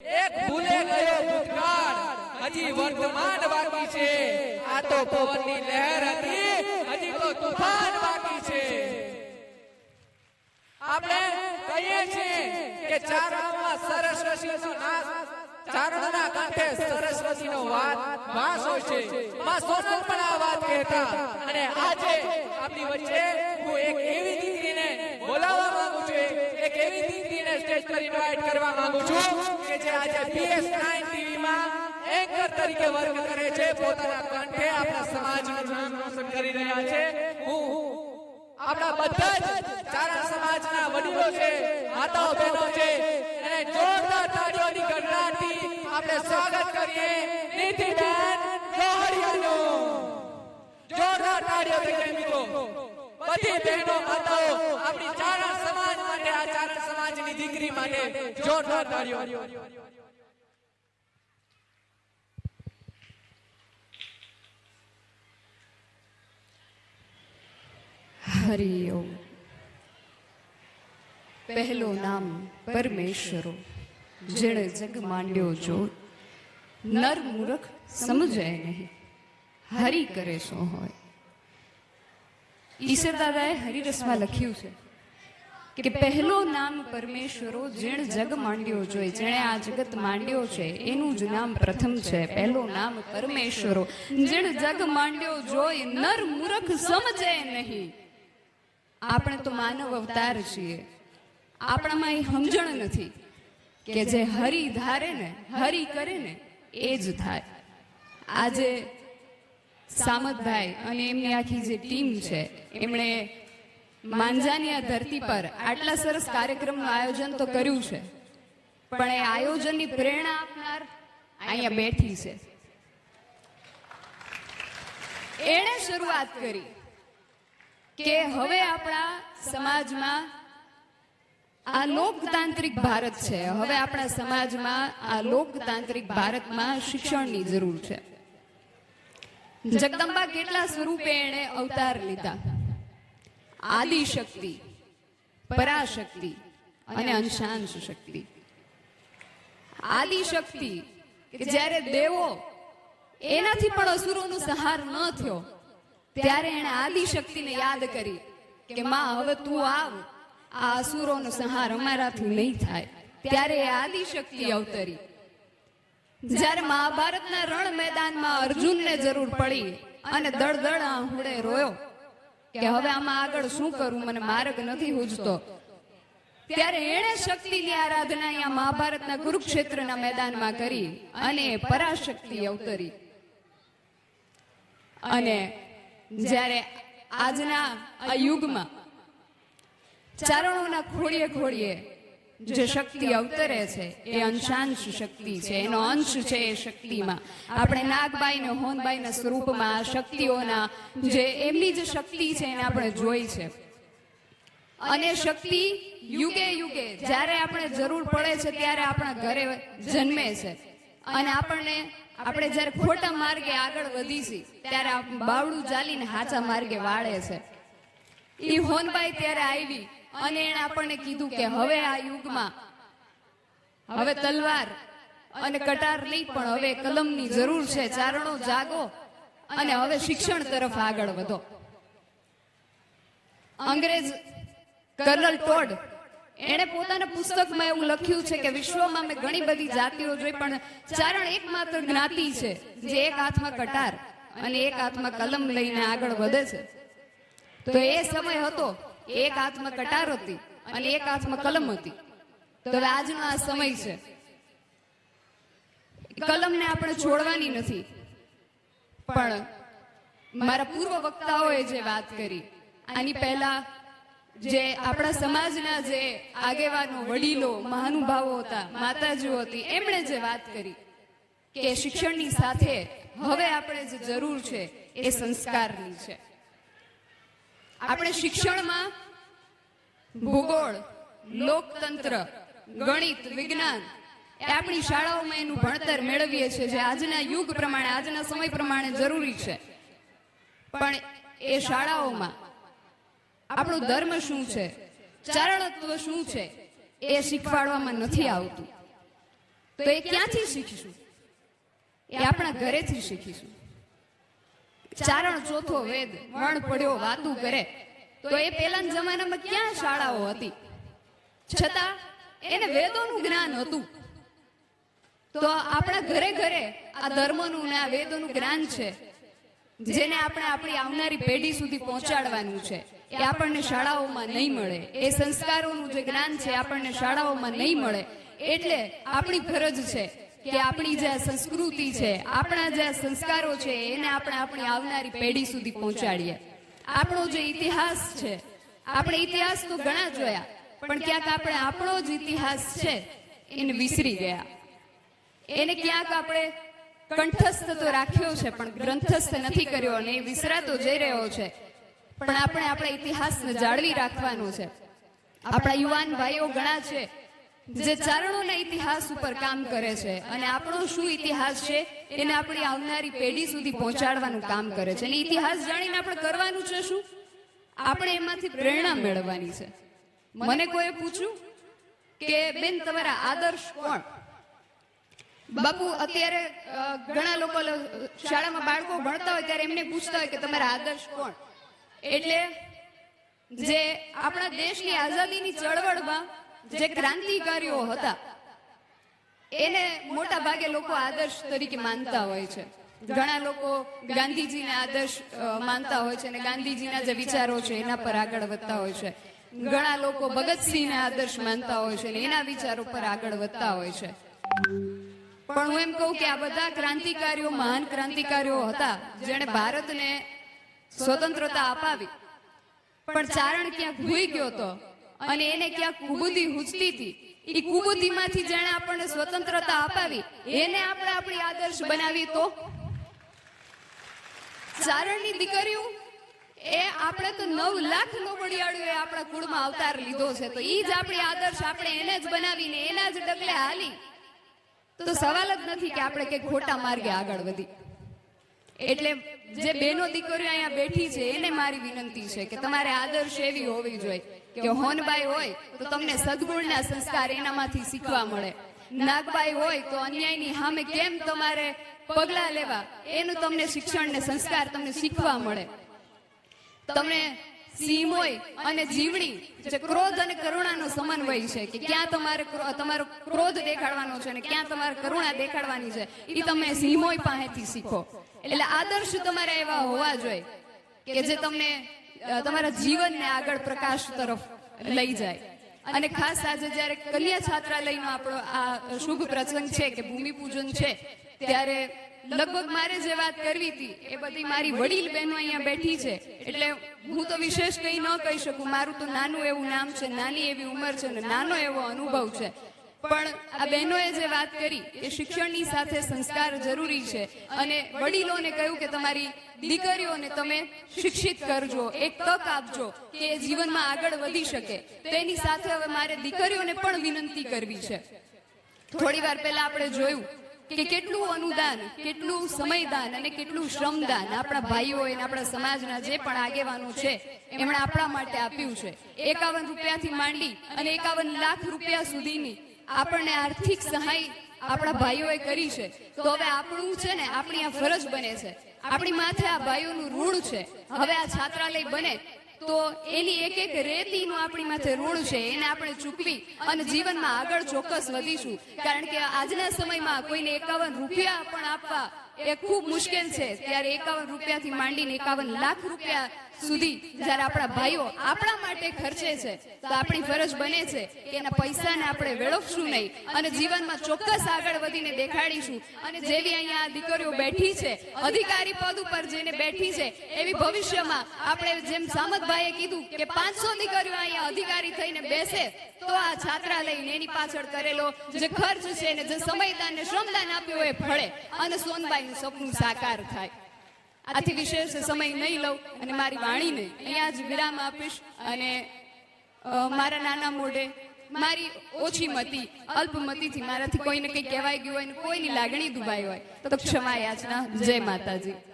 એક ભૂલે ગયો ભૂતકાળ, હજી વર્તમાન બાકી છે. આ તો પવનની લહેર હતી, હજી તો તોફાન બાકી છે. આપણે કહીએ છીએ કે ચારણમાં સરસ્વતીનો નાશ, ચારણના કાંઠે સરસ્વતીનો વાત, વાસ હોય છે. માં સોનલ પણ આ વાત કહેતા. અને આજે આપણી વચ્ચે હું એક એવી પર ઇન્વાઇટ કરવા માંગુ છું કે જે આજે PS9 ટીવી માં એન્કર તરીકે વર્ક કરે છે, પોતાના કંઠે આપણા સમાજનું નામ રોશન કરી રહ્યા છે. હું આપણા બધા જ ચારા સમાજના વડીલો છે, માતાઓ બહેનો છે, એને જોરદાર તાળીઓની ગણનાથી આપણે સ્વાગત કરીએ. નીતિબેન લોહડિયાનું જોરદાર તાળીઓ થઈ મિત્રો. બધી બહેનો, માતાઓ આપણી માટે જોરદાર તાળીઓ હરિઓમ પહેલો નામ પરમેશ્વરો જેણે જગ માંડ્યો જો નર મૂરખ સમજે નહીં હરિ કરે શું હોય ઈશ્વર દાદાએ હરિરસમાં લખ્યું છે કે પહેલો નામ પરમેશ્વરો જેણ જગ માંડ્યો જોઈ, જેણે આ જગત માંડ્યો છે, એનું જ નામ પ્રથમ છે, પહેલો નામ પરમેશ્વરો, જેણ જગ માંડ્યો જોઈ, નર મૂરખ સમજે નહીં. આપણે તો માનવ અવતાર છીએ. આપણામાં એ સમજણ નથી કે જે હરિ ધારે ને, હરિ કરે ને, એ જ થાય. આજે સામતભાઈ અને એમની આખી જે ટીમ છે, એમણે માંજાની આ ધરતી પર આટલા સરસ કાર્યક્રમનું આયોજન તો કર્યું છે. પણ એ આયોજનની પ્રેરણા આપનાર અહીંયા બેઠી છે. એણે શરૂઆત કરી કે હવે આપણા સમાજમાં આ લોકતાંત્રિક ભારત છે. હવે આપણા સમાજમાં આ લોકતાંત્રિક ભારતમાં શિક્ષણની જરૂર છે. જગદંબા કેટલા સ્વરૂપે એણે અવતાર લીધા? આદિ શક્તિ પરાશક્તિ અને અંશાંશ શક્તિ આદિશક્તિ કે દેવો એનાથી પણ અસુરોનો સહાર ન થયો, ત્યારે એણે આદિશક્તિને યાદ કરી કે, માં, હવે તું આવ. આ અસુરોનો સંહાર અમારાથી નહીં થાય. ત્યારે એ આદિશક્તિ અવતરી. જ્યારે મહાભારતના રણ મેદાનમાં અર્જુનને જરૂર પડી અને દળદળ આહુડે રોયો કે હવે આમાં આગળ શું કરું? મને માર્ગ નથી હુજતો. ત્યારે એણે શક્તિની આરાધના અહીંયા મહાભારતના કુરુક્ષેત્રના મેદાનમાં કરી અને પરાશક્તિ અવતરી. અને જ્યારે આજના આ યુગમાં ચારણોના ખોળીએ ખોડીએ જે શક્તિ અવતરે છે, એ અંશાંશ શક્તિ છે, એનો અંશ છે એ શક્તિમાં. આપણે નાગબાઈ ને હોનબાઈના સ્વરૂપમાં શક્તિઓના જે એમની જે શક્તિ છે એને આપણે જોઈ છે. અને શક્તિ યુગે યુગે, જ્યારે આપણે જરૂર પડે છે, ત્યારે આપણા ઘરે જન્મે છે. અને આપણને, આપણે જ્યારે ખોટા માર્ગે આગળ વધીશી, ત્યારે બાવડું ચાલીને હાચા માર્ગે વાળે છે. એ હોનબાઈ ત્યારે આવી અને એણે આપણને કીધું કે હવે આ યુગમાં હવે તલવાર અને કટાર નહીં, પણ હવે કલમની જરૂર છે, ચારણો જાગો અને હવે શિક્ષણ તરફ આગળ વધો. અંગ્રેજ કર્નલ ટોડ એણે પોતાના પુસ્તકમાં એવું લખ્યું છે કે વિશ્વમાં મેં ઘણી બધી જાતિઓ જોઈ, પણ ચારણ એકમાત્ર જ્ઞાતિ છે જે એક હાથમાં કટાર અને એક હાથમાં કલમ લઈને આગળ વધે છે. તો એ સમય હતો એક હાથમાં કટાર હતી અને એક હાથમાં કલમ હતી. તો હવે આજનો આ સમય છે. કલમને આપણે છોડવાની નથી. પણ મારા પૂર્વ વક્તાઓએ જે વાત કરી, આની પહેલા જે આપણા સમાજના જે આગેવાનો, વડીલો, મહાનુભાવો હતા, માતાજીઓ હતી, એમણે જે વાત કરી કે શિક્ષણની સાથે હવે આપણે જે જરૂર છે એ સંસ્કારની છે. આપણે શિક્ષણમાં ભૂગોળ, લોકતંત્ર, ગણિત, વિજ્ઞાન એ આપણી શાળાઓમાં એનું ભણતર મેળવીએ છીએ જે આજના યુગ પ્રમાણે, આજના સમય પ્રમાણે જરૂરી છે. પણ એ શાળાઓમાં આપણો ધર્મ શું છે? ચારણત્વ શું છે? એ શીખવાડવામાં નથી આવતું. તો એ ક્યાંથી શીખીશું? એ આપણા ઘરેથી શીખીશું. ચારણ ચોથો વેદ વણ પડ્યો, વાતું કરે. તો એ પેલાના જમાનામાં ક્યાં શાળાઓ હતી? છતાં એને વેદોનું જ્ઞાન હતું. તો આપણા ઘરે ઘરે આ ધર્મનું ને આ વેદોનું જ્ઞાન છે, જેને આપણે આપણી આવનારી પેઢી સુધી પહોંચાડવાનું છે. એ આપણને શાળાઓમાં નહીં મળે. એ સંસ્કારોનું જે જ્ઞાન છે આપણને શાળાઓમાં નહીં મળે. એટલે આપણી ફરજ છે કે આપણી જે સંસ્કૃતિ છે, આપણા જે સંસ્કારો છે, એને આપણે આપણી આવનારી પેઢી સુધી પહોંચાડીએ. આપણો જે ઇતિહાસ છે, આપણે ઇતિહાસ તો ઘણા જોયા, પણ ક્યાંક આપણે આપણો જ ઇતિહાસ છે, એને વિસરી ગયા. એને ક્યાંક આપણે કંઠસ્થ તો રાખ્યો છે, પણ ગ્રંથસ્થ નથી કર્યો અને એ વિસરાતો જઈ રહ્યો છે. પણ આપણે આપણા ઇતિહાસને જાળવી રાખવાનો છે. આપણા યુવાન ભાઈઓ ઘણા છે જે ચારણોના ઇતિહાસ ઉપર કામ કરે છે અને આપણો શું ઇતિહાસ છે એને આપણી આવનારી પેઢી સુધી પહોંચાડવાનું કામ કરે છે. અને ઇતિહાસ જાણીને આપણે કરવાનું છે શું? આપણે એમાંથી પ્રેરણા મેળવવાની છે. મને કોઈએ પૂછ્યું કે, બેન, તમારા આદર્શ કોણ? બાપુ, અત્યારે ઘણા લોકો શાળામાં બાળકો ભણતા હોય ત્યારે એમને પૂછતા હોય કે, તમારા આદર્શ કોણ? એટલે જે આપણા દેશની આઝાદીની ચળવળમાં જે ક્રાંતિકારીઓ હતા, એને મોટા ભાગે લોકો આદર્શ તરીકે માનતા હોય છે. ઘણા લોકો ગાંધીજીને આદર્શ માનતા હોય છે અને ગાંધીજીના જે વિચારો છે એના પર આગળ વધતા હોય છે. ઘણા લોકો ભગતસિંહને આદર્શ માનતા હોય છે અને એના વિચારો પર આગળ વધતા હોય છે. પણ હું એમ કહું કે આ બધા ક્રાંતિકારીઓ, મહાન ક્રાંતિકારીઓ હતા, જેણે ભારતને સ્વતંત્રતા અપાવી. પણ ચારણ ક્યાંક ભૂઈ ગયો હતો અને એને ક્યાંક કુબુદી હુજતી હતી. એ કુબુદીમાંથી જેણે આપણને સ્વતંત્રતા અપાવી, એને આપણે આપણી આદર્શ બનાવી તો? ચારણની દીકરીઓ, એ આપણે તો નવ લાખ લોબડિયાળીઓએ આપણા કુળમાં અવતાર લીધો છે. તો ઈ જ આપણી આદર્શ આપણે એને જ બનાવીને એના જ ડગલે હાલી. તો સવાલ જ નથી કે આપણે કે ખોટા માર્ગે આગળ વધી. એટલે જે બેનો દીકરીઓ અહીંયા બેઠી છે, એને મારી વિનંતી છે કે તમારે આદર્શ એવી હોવી જોઈએ. કે હોનબાઈ હોય તો તમને સદગુણના સંસ્કાર એનામાંથી શીખવા મળે. નાગબાઈ હોય તો અન્યાયની સામે કેમ તમારે પગલા લેવા? એનું તમને શિક્ષણ ને સંસ્કાર તમને શીખવા મળે. તમને સિંહ હોય અને જીવણી જે ક્રોધ અને કરુણાનો સમન્વય છે કે ક્યાં તમારે તમારો ક્રોધ દેખાડવાનો છે અને ક્યાં તમારે કરુણા દેખાડવાની છે એ તમે સિંહોય પાસેથી શીખો. એટલે આદર્શ તમારે એવા હોવા જોઈએ કે જે તમને તમારા જીવનને આગળ પ્રકાશ તરફ લઈ જાય. અને ખાસ આજે જ્યારે કન્યા છાત્રાલયનો આપણો આ શુભ પ્રસંગ છે કે ભૂમિપૂજન છે, ત્યારે લગભગ મારે જે વાત કરવી હતી, એ બધી મારી વડીલ બહેનો અહીંયા બેઠી છે. એટલે હું તો વિશેષ કંઈ ન કહી શકું. મારું તો નાનું એવું નામ છે, નાની એવી ઉંમર છે ને નાનો એવો અનુભવ છે. પણ આ બહેનોએ જે વાત કરી કે શિક્ષણની સાથે સંસ્કાર જરૂરી છે અને વડીલોને કહ્યું કે તમારી દીકરીઓને તમે શિક્ષિત કરજો, એક તક આપજો કે જીવનમાં આગળ વધી શકે. તેની સાથે હવે મારે દીકરીઓને પણ વિનંતી કરવી છે. થોડી વાર પહેલા આપણે જોયું કે કેટલું અનુદાન, કેટલું સમયદાન અને કેટલું શ્રમદાન આપણા ભાઈઓ અને આપણા સમાજના જે પણ આગેવાનો છે, એમણે આપણા માટે આપ્યું છે. એકાવન રૂપિયાથી માંડી અને એકાવન લાખ રૂપિયા સુધીની આપણને આર્થિક સહાય આપણા ભાઈઓએ કરી છે. તો હવે આપણું છે ને, આપણી આ ફરજ બને છે. આપણી માથે આ ભાઈઓનું ઋણ છે. હવે આ છાત્રાલય બને તો એની એક એક રેતીનું આપણી માથે ઋણ છે. એને આપણે ચૂકવી અને જીવનમાં આગળ ચોક્કસ વધીશું. કારણ કે આજના સમયમાં કોઈને એકાવન રૂપિયા પણ આપવા એ ખૂબ મુશ્કેલ છે. ત્યારે એકાવન રૂપિયાથી માંડીને એકાવન લાખ રૂપિયા સુધી જ્યારે આપણા ભાઈઓ આપણા માટે ખર્ચે છે, તો આપણી ફરજ બને છે કે એના પૈસાને આપણે વેળવશું નહીં અને જીવનમાં ચોક્કસ આગળ વધીને દેખાડીશું. અને જેવી અહીંયા દીકરીઓ બેઠી છે, અધિકારી પદ ઉપર જેને બેઠી છે, એવી ભવિષ્યમાં આપણે જેમ સામતભાઈએ કીધું કે પાંચસો દીકરીઓ અહીંયા અધિકારી થઈને બેસે, તો આ છાત્રાલય એની પાછળ કરેલો જે ખર્ચ છે ને જે સમયદાન ને શ્રમદાન આપ્યું એ ફળે. અને સોનબાઈનું સપનું સાકાર થાય. આથી વિશેષ સમય નહીં લઉં અને મારી વાણીને અહીંયા જ વિરામ આપીશ અને મારા નાના મોઢે મારી ઓછી મતી અલ્પમતીથી મારાથી કોઈને કંઈ કહેવાય ગયું હોય કોઈની લાગણી દુભાઈ હોય, તો ક્ષમા યાચના જય માતાજી.